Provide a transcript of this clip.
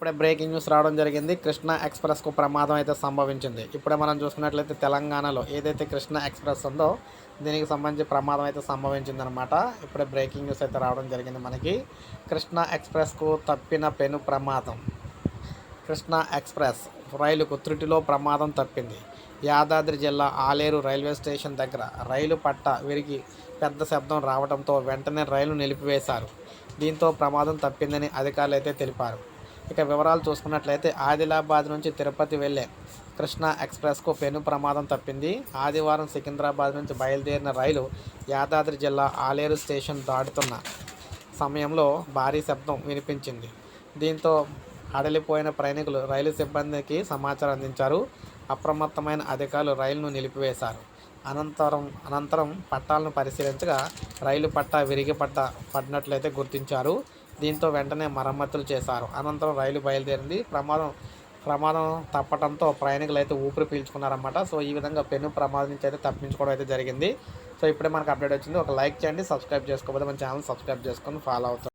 ఇప్పుడే breaking news రావడం జరిగింది. కృష్ణా ఎక్స్ప్రెస్కు ప్రమాదం అయితే సంభవించింది. ఇప్పుడే మనం చూసుకున్నట్లయితే తెలంగాణలో ఏదైతే కృష్ణా ఎక్స్ప్రెస్ ఉందో దీనికి సంబంధించి ప్రమాదం అయితే సంభవించింది అనమాట ఇప్పుడే బ్రేకింగ్ న్యూస్ అయితే రావడం జరిగింది మనకి. కృష్ణా ఎక్స్ప్రెస్కు తప్పిన పెను ప్రమాదం. కృష్ణా ఎక్స్ప్రెస్ రైలుకు త్రుటిలో ప్రమాదం తప్పింది. యాదాద్రి జిల్లా ఆలేరు రైల్వే స్టేషన్ దగ్గర రైలు పట్ట విరిగి పెద్ద శబ్దం రావడంతో వెంటనే రైలు నిలిపివేశారు. దీంతో ప్రమాదం తప్పిందని అధికారులు అయితే తెలిపారు. ఇక వివరాలు చూసుకున్నట్లయితే ఆదిలాబాద్ నుంచి తిరుపతి వెళ్ళే కృష్ణా ఎక్స్ప్రెస్కు పెను ప్రమాదం తప్పింది. ఆదివారం సికింద్రాబాద్ నుంచి బయలుదేరిన రైలు యాదాద్రి జిల్లా ఆలేరు స్టేషన్ దాటుతున్న సమయంలో భారీ శబ్దం వినిపించింది. దీంతో అడలిపోయిన ప్రయాణికులు రైలు సిబ్బందికి సమాచారం అందించారు. అప్రమత్తమైన అధికారులు రైలును నిలిపివేశారు. అనంతరం అనంతరం పట్టాలను పరిశీలించగా రైలు పట్టా విరిగి పట్ట పడినట్లయితే గుర్తించారు. దీంతో వెంటనే మరమ్మతులు చేశారు. అనంతరం రైలు బయలుదేరింది. ప్రమాదం ప్రమాదం తప్పడంతో ప్రయాణికులు అయితే ఊపిరి పీల్చుకున్నారన్నమాట. సో ఈ విధంగా పెను ప్రమాదం నుంచి అయితే తప్పించుకోవడం అయితే జరిగింది. సో ఇప్పుడే మనకు అప్డేట్ వచ్చింది. ఒక లైక్ చేయండి సబ్స్క్రైబ్ చేసుకోకపోతే మన ఛానల్ సబ్స్క్రైబ్ చేసుకొని ఫాలో అవుతుంది